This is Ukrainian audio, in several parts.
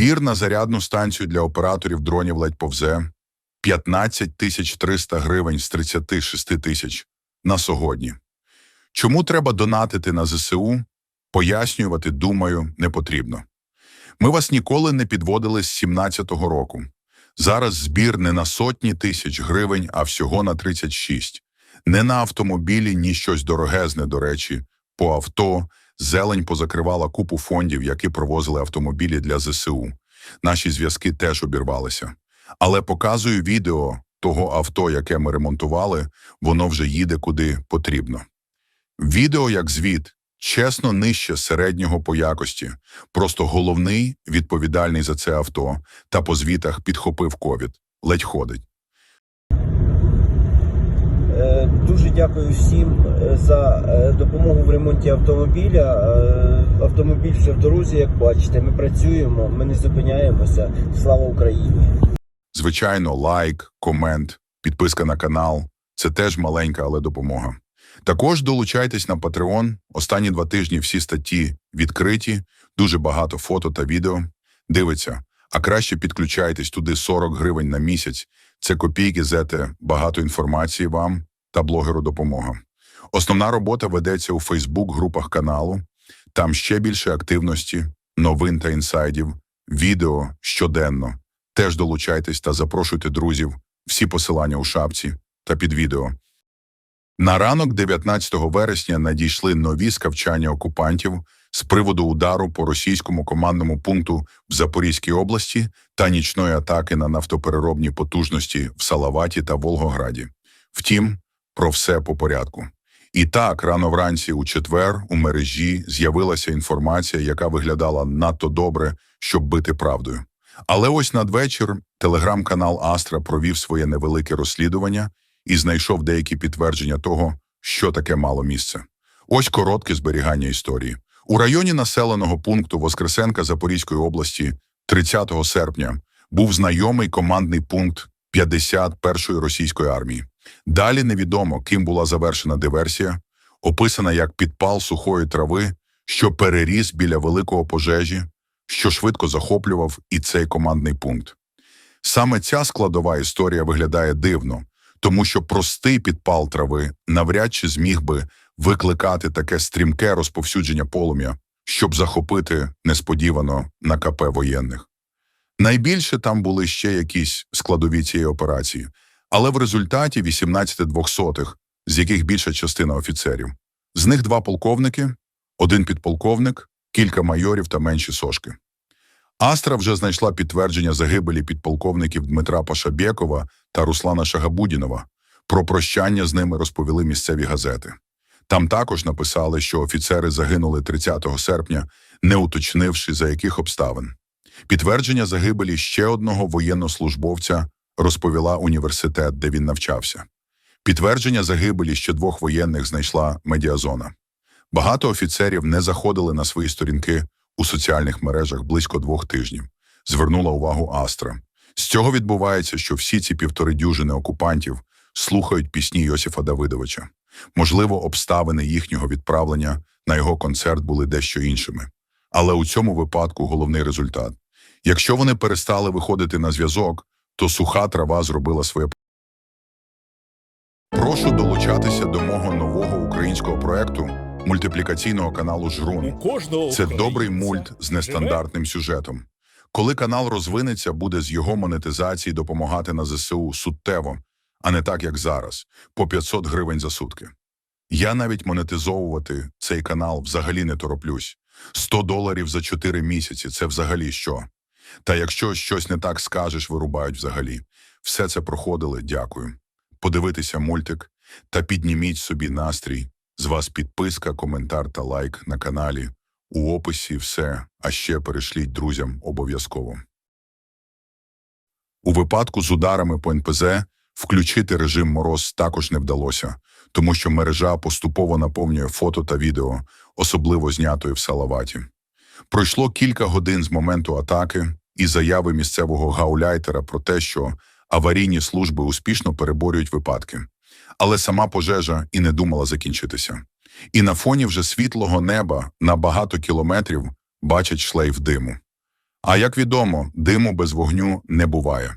Збір на зарядну станцію для операторів дронів ледь повзе 15 тисяч 300 гривень з 36 тисяч на сьогодні. Чому треба донатити на ЗСУ? Пояснювати, думаю, не потрібно. Ми вас ніколи не підводили з 17-го року. Зараз збір не на сотні тисяч гривень, а всього на 36. Не на автомобілі, ні щось дорогезне, до речі, по авто. Зелень позакривала купу фондів, які провозили автомобілі для ЗСУ. Наші зв'язки теж обірвалися. Але показую відео того авто, яке ми ремонтували, воно вже їде куди потрібно. Відео як звіт, чесно нижче середнього по якості. Просто головний, відповідальний за це авто, та по звітах підхопив ковід. Ледь ходить. Е, Дуже дякую всім е, за е, допомогу в ремонті автомобіля. Е, Автомобіль вже в дорозі, як бачите. Ми працюємо, ми не зупиняємося. Слава Україні! Звичайно, лайк, комент, підписка на канал це теж маленька, але допомога. Також долучайтесь на Patreon. Останні два тижні всі статті відкриті, дуже багато фото та відео. Дивиться, а краще підключайтесь туди 40 гривень на місяць. Це копійки зете, багато інформації вам та блогеру допомога. Основна робота ведеться у Фейсбук-групах каналу. Там ще більше активності, новин та інсайдів, відео щоденно. Теж долучайтесь та запрошуйте друзів. Всі посилання у шапці та під відео. На ранок 19 вересня надійшли нові скавчання окупантів з приводу удару по російському командному пункту в Запорізькій області та нічної атаки на нафтопереробні потужності в Салаваті та Волгограді. Втім, про все по порядку. І так, рано вранці у четвер у мережі з'явилася інформація, яка виглядала надто добре, щоб бити правдою. Але ось надвечір телеграм-канал Астра провів своє невелике розслідування і знайшов деякі підтвердження того, що таке мало місце. Ось коротке зберігання історії. У районі населеного пункту Воскресенка Запорізької області 30 серпня був знайомий командний пункт 51-ї російської армії. Далі невідомо, ким була завершена диверсія, описана як підпал сухої трави, що переріс біля великого пожежі, що швидко захоплював і цей командний пункт. Саме ця складова історія виглядає дивно, тому що простий підпал трави навряд чи зміг би викликати таке стрімке розповсюдження полум'я, щоб захопити несподівано на КП воєнних. Найбільше там були ще якісь складові цієї операції, але в результаті 18 двохсотих, з яких більша частина офіцерів. З них два полковники, один підполковник, кілька майорів та менші сошки. Астра вже знайшла підтвердження загибелі підполковників Дмитра Пашабєкова та Руслана Шагабудінова. Про прощання з ними розповіли місцеві газети. Там також написали, що офіцери загинули 30 серпня, не уточнивши, за яких обставин. Підтвердження загибелі ще одного воєннослужбовця розповіла університет, де він навчався. Підтвердження загибелі ще двох воєнних знайшла медіазона. Багато офіцерів не заходили на свої сторінки у соціальних мережах близько двох тижнів. Звернула увагу Астра. З цього відбувається, що всі ці півтори дюжини окупантів слухають пісні Йосифа Давидовича. Можливо, обставини їхнього відправлення на його концерт були дещо іншими. Але у цьому випадку головний результат. Якщо вони перестали виходити на зв'язок, то суха трава зробила своє. Прошу долучатися до мого нового українського проекту мультиплікаційного каналу Жрун. Це добрий мульт з нестандартним сюжетом. Коли канал розвинеться, буде з його монетизації допомагати на ЗСУ суттєво, а не так, як зараз, по 500 гривень за сутки. Я навіть монетизовувати цей канал взагалі не тороплюсь. 100 доларів за 4 місяці – це взагалі що? Та якщо щось не так скажеш, вирубають взагалі. Все це проходили, дякую. Подивитися мультик та підніміть собі настрій. З вас підписка, коментар та лайк на каналі. У описі все, а ще перешліть друзям обов'язково. У випадку з ударами по НПЗ включити режим мороз також не вдалося, тому що мережа поступово наповнює фото та відео, особливо знятої в Салаваті. Пройшло кілька годин з моменту атаки і заяви місцевого гауляйтера про те, що аварійні служби успішно переборюють випадки. Але сама пожежа і не думала закінчитися. І на фоні вже світлого неба на багато кілометрів бачать шлейф диму. А як відомо, диму без вогню не буває.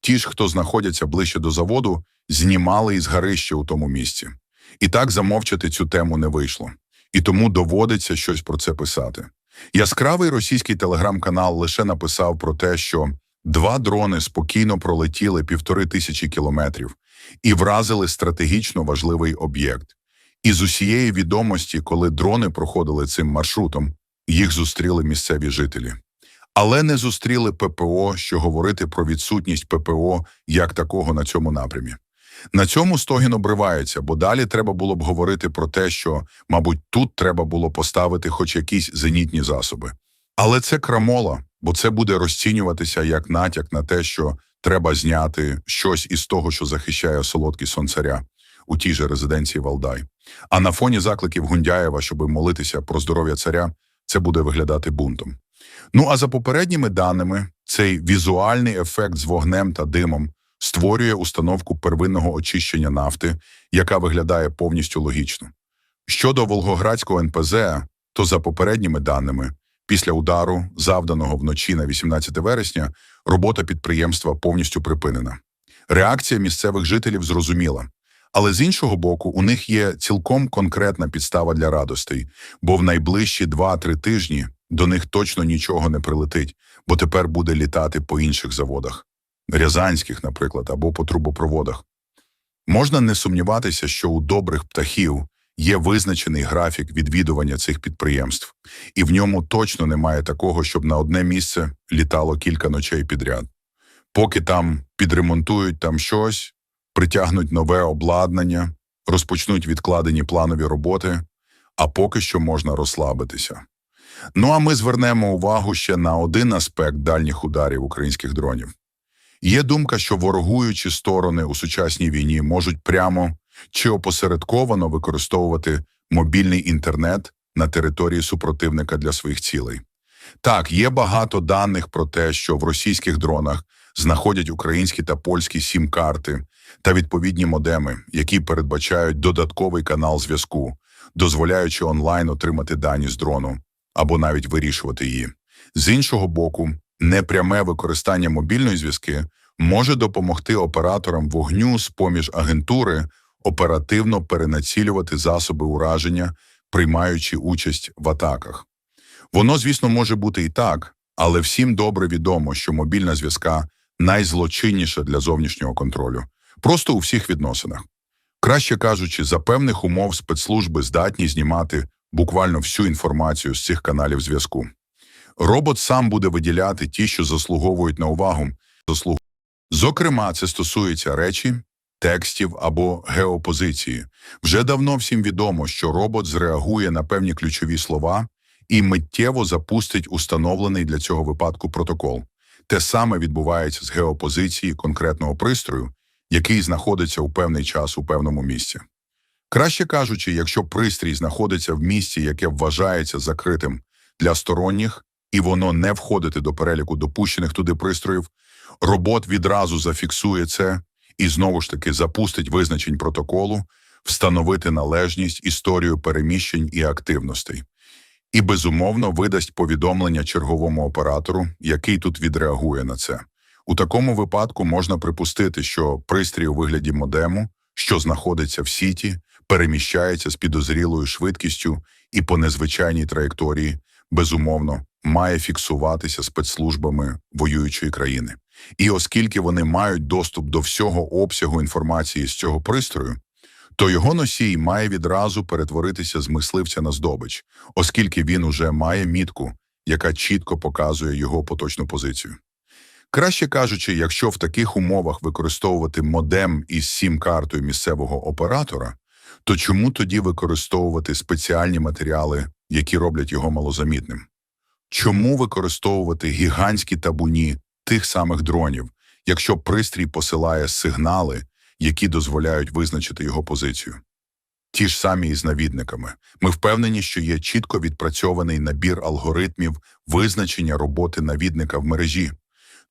Ті ж, хто знаходяться ближче до заводу, знімали із гарища у тому місці. І так замовчати цю тему не вийшло. І тому доводиться щось про це писати. Яскравий російський телеграм-канал лише написав про те, що два дрони спокійно пролетіли півтори тисячі кілометрів і вразили стратегічно важливий об'єкт. І з усієї відомості, коли дрони проходили цим маршрутом, їх зустріли місцеві жителі. Але не зустріли ППО, що говорити про відсутність ППО як такого на цьому напрямі. На цьому стогін обривається, бо далі треба було б говорити про те, що, мабуть, тут треба було поставити хоч якісь зенітні засоби. Але це крамола, бо це буде розцінюватися як натяк на те, що треба зняти щось із того, що захищає солодкий сон царя у тій же резиденції Валдай. А на фоні закликів Гундяєва, щоб молитися про здоров'я царя, це буде виглядати бунтом. Ну а за попередніми даними, цей візуальний ефект з вогнем та димом створює установку первинного очищення нафти, яка виглядає повністю логічно. Щодо Волгоградського НПЗ, то за попередніми даними, після удару, завданого вночі на 18 вересня, робота підприємства повністю припинена. Реакція місцевих жителів зрозуміла. Але з іншого боку, у них є цілком конкретна підстава для радостей, бо в найближчі 2-3 тижні до них точно нічого не прилетить, бо тепер буде літати по інших заводах, рязанських, наприклад, або по трубопроводах. Можна не сумніватися, що у добрих птахів є визначений графік відвідування цих підприємств, і в ньому точно немає такого, щоб на одне місце літало кілька ночей підряд. Поки там підремонтують там щось, притягнуть нове обладнання, розпочнуть відкладені планові роботи, а поки що можна розслабитися. Ну а ми звернемо увагу ще на один аспект дальніх ударів українських дронів. Є думка, що ворогуючі сторони у сучасній війні можуть прямо чи опосередковано використовувати мобільний інтернет на території супротивника для своїх цілей. Так, є багато даних про те, що в російських дронах знаходять українські та польські сім-карти та відповідні модеми, які передбачають додатковий канал зв'язку, дозволяючи онлайн отримати дані з дрону або навіть вирішувати її. З іншого боку, непряме використання мобільної зв'язки може допомогти операторам вогню з поміж агентури оперативно перенацілювати засоби ураження, приймаючи участь в атаках. Воно, звісно, може бути і так, але всім добре відомо, що мобільна зв'язка найзлочинніша для зовнішнього контролю, просто у всіх відносинах. Краще кажучи, за певних умов спецслужби здатні знімати буквально всю інформацію з цих каналів зв'язку. Робот сам буде виділяти ті, що заслуговують на увагу. Зокрема, це стосується речі, текстів або геопозиції. Вже давно всім відомо, що робот зреагує на певні ключові слова і миттєво запустить установлений для цього випадку протокол. Те саме відбувається з геопозиції конкретного пристрою, який знаходиться у певний час у певному місці. Краще кажучи, якщо пристрій знаходиться в місці, яке вважається закритим для сторонніх, і воно не входити до переліку допущених туди пристроїв, робот відразу зафіксує це і знову ж таки запустить визначень протоколу, встановити належність, історію переміщень і активностей. І, безумовно, видасть повідомлення черговому оператору, який тут відреагує на це. У такому випадку можна припустити, що пристрій у вигляді модему, що знаходиться в сіті, переміщається з підозрілою швидкістю і по незвичайній траєкторії, безумовно, має фіксуватися спецслужбами воюючої країни. І оскільки вони мають доступ до всього обсягу інформації з цього пристрою, то його носій має відразу перетворитися з мисливця на здобич, оскільки він уже має мітку, яка чітко показує його поточну позицію. Краще кажучи, якщо в таких умовах використовувати модем із сім-картою місцевого оператора, то чому тоді використовувати спеціальні матеріали, які роблять його малозамітним? Чому використовувати гігантські табуні тих самих дронів, якщо пристрій посилає сигнали, які дозволяють визначити його позицію? Ті ж самі із навідниками. Ми впевнені, що є чітко відпрацьований набір алгоритмів визначення роботи навідника в мережі.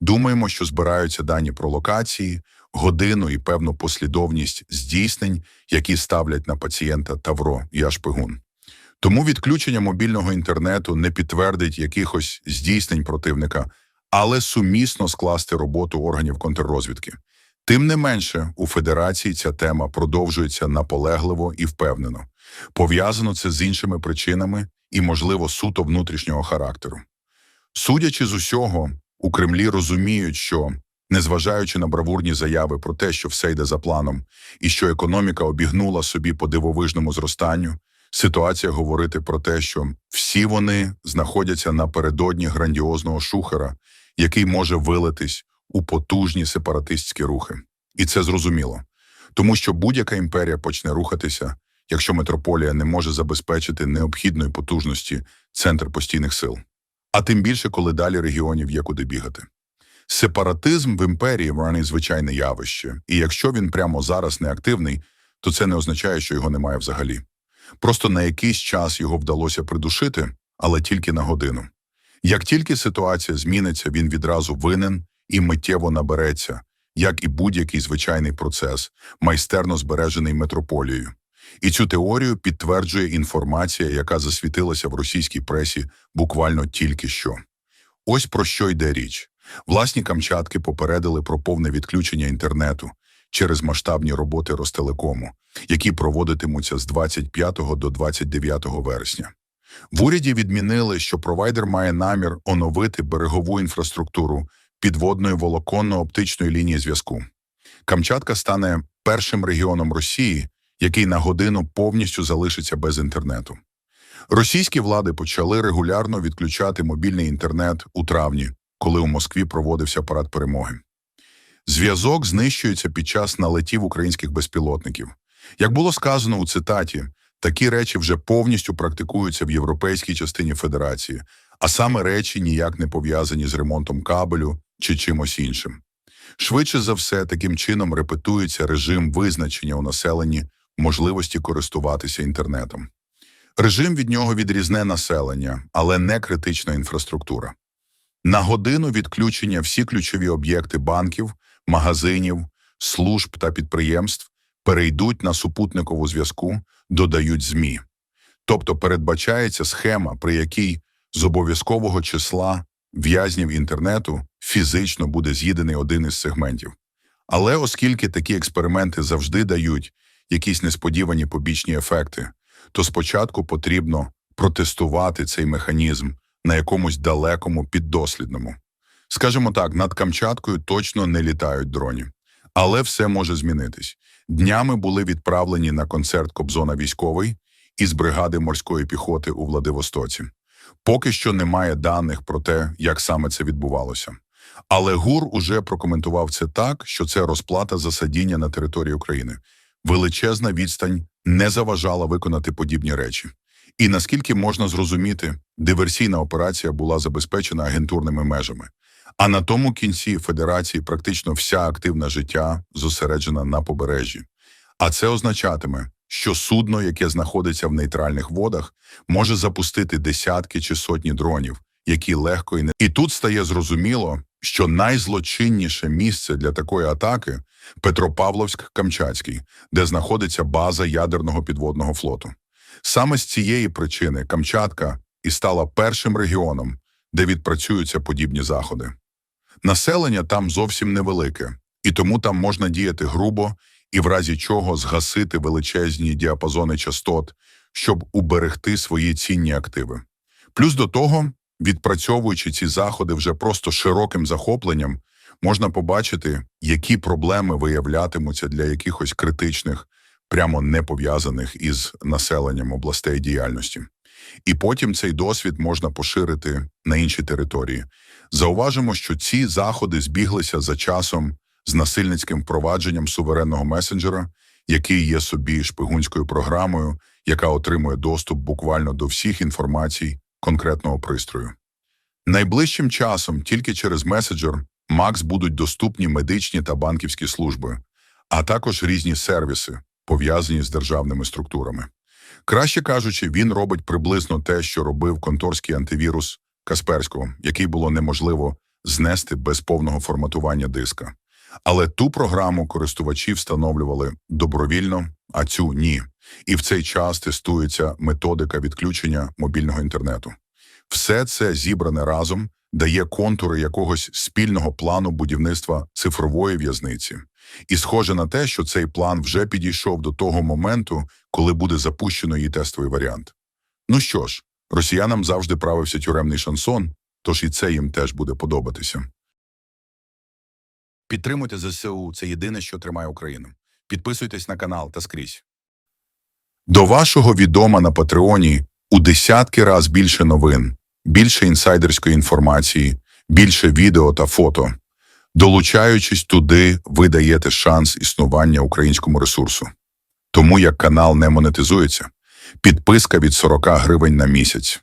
Думаємо, що збираються дані про локації, годину і певну послідовність здійснень, які ставлять на пацієнта Тавро і Ашпигун. Тому відключення мобільного інтернету не підтвердить якихось здійснень противника, але сумісно скласти роботу органів контррозвідки. Тим не менше, у Федерації ця тема продовжується наполегливо і впевнено. Пов'язано це з іншими причинами і, можливо, суто внутрішнього характеру. Судячи з усього, у Кремлі розуміють, що, незважаючи на бравурні заяви про те, що все йде за планом, і що економіка обігнула собі по дивовижному зростанню, ситуація говорити про те, що всі вони знаходяться напередодні грандіозного шухера, який може вилитись у потужні сепаратистські рухи. І це зрозуміло. Тому що будь-яка імперія почне рухатися, якщо метрополія не може забезпечити необхідної потужності центр постійних сил. А тим більше, коли далі регіонів є куди бігати. Сепаратизм в імперії враний звичайне явище, і якщо він прямо зараз не активний, то це не означає, що його немає взагалі. Просто на якийсь час його вдалося придушити, але тільки на годину. Як тільки ситуація зміниться, він відразу винен і миттєво набереться, як і будь-який звичайний процес, майстерно збережений метрополією. І цю теорію підтверджує інформація, яка засвітилася в російській пресі буквально тільки що. Ось про що йде річ. Власні Камчатки попередили про повне відключення інтернету через масштабні роботи Ростелекому, які проводитимуться з 25 до 29 вересня. В уряді відмінили, що провайдер має намір оновити берегову інфраструктуру підводної волоконно-оптичної лінії зв'язку. Камчатка стане першим регіоном Росії, який на годину повністю залишиться без інтернету. Російські влади почали регулярно відключати мобільний інтернет у травні, коли у Москві проводився парад перемоги. Зв'язок знищується під час налетів українських безпілотників. Як було сказано у цитаті, такі речі вже повністю практикуються в європейській частині Федерації, а саме речі ніяк не пов'язані з ремонтом кабелю чи чимось іншим. Швидше за все, таким чином репетується режим визначення у населенні можливості користуватися інтернетом. Режим від нього відрізне населення, але не критична інфраструктура. На годину відключення всі ключові об'єкти банків, магазинів, служб та підприємств перейдуть на супутникову зв'язку, додають ЗМІ. Тобто передбачається схема, при якій з обов'язкового числа в'язнів інтернету фізично буде з'їдений один із сегментів. Але оскільки такі експерименти завжди дають якісь несподівані побічні ефекти, то спочатку потрібно протестувати цей механізм на якомусь далекому піддослідному. Скажімо так, над Камчаткою точно не літають дроні. Але все може змінитись. Днями були відправлені на концерт Кобзона військовий із бригади морської піхоти у Владивостоці. Поки що немає даних про те, як саме це відбувалося. Але ГУР уже прокоментував це так, що це розплата за садіння на території України. Величезна відстань не заважала виконати подібні речі. І наскільки можна зрозуміти, диверсійна операція була забезпечена агентурними межами. А на тому кінці Федерації практично вся активна життя зосереджена на побережжі. А це означатиме, що судно, яке знаходиться в нейтральних водах, може запустити десятки чи сотні дронів, які легко і не і тут стає зрозуміло, що найзлочинніше місце для такої атаки Петропавловськ-Камчатський, де знаходиться база ядерного підводного флоту. Саме з цієї причини Камчатка і стала першим регіоном, де відпрацюються подібні заходи. Населення там зовсім невелике, і тому там можна діяти грубо і в разі чого згасити величезні діапазони частот, щоб уберегти свої цінні активи. Плюс до того, відпрацьовуючи ці заходи вже просто широким захопленням, можна побачити, які проблеми виявлятимуться для якихось критичних, прямо не пов'язаних із населенням областей діяльності. І потім цей досвід можна поширити на інші території. Зауважимо, що ці заходи збіглися за часом з насильницьким впровадженням суверенного месенджера, який є собі шпигунською програмою, яка отримує доступ буквально до всіх інформацій конкретного пристрою. Найближчим часом тільки через меседжер Макс будуть доступні медичні та банківські служби, а також різні сервіси, пов'язані з державними структурами. Краще кажучи, він робить приблизно те, що робив конторський антивірус Касперського, який було неможливо знести без повного форматування диска. Але ту програму користувачі встановлювали добровільно, а цю ні. І в цей час тестується методика відключення мобільного інтернету. Все це зібране разом дає контури якогось спільного плану будівництва цифрової в'язниці. І схоже на те, що цей план вже підійшов до того моменту, коли буде запущено її тестовий варіант. Ну що ж, росіянам завжди правився тюремний шансон, тож і це їм теж буде подобатися. Підтримуйте ЗСУ, це єдине, що тримає Україну. Підписуйтесь на канал та скрізь. До вашого відома на Патреоні у десятки раз більше новин, більше інсайдерської інформації, більше відео та фото. Долучаючись туди, ви даєте шанс існування українському ресурсу. Тому як канал не монетизується, підписка від 40 гривень на місяць.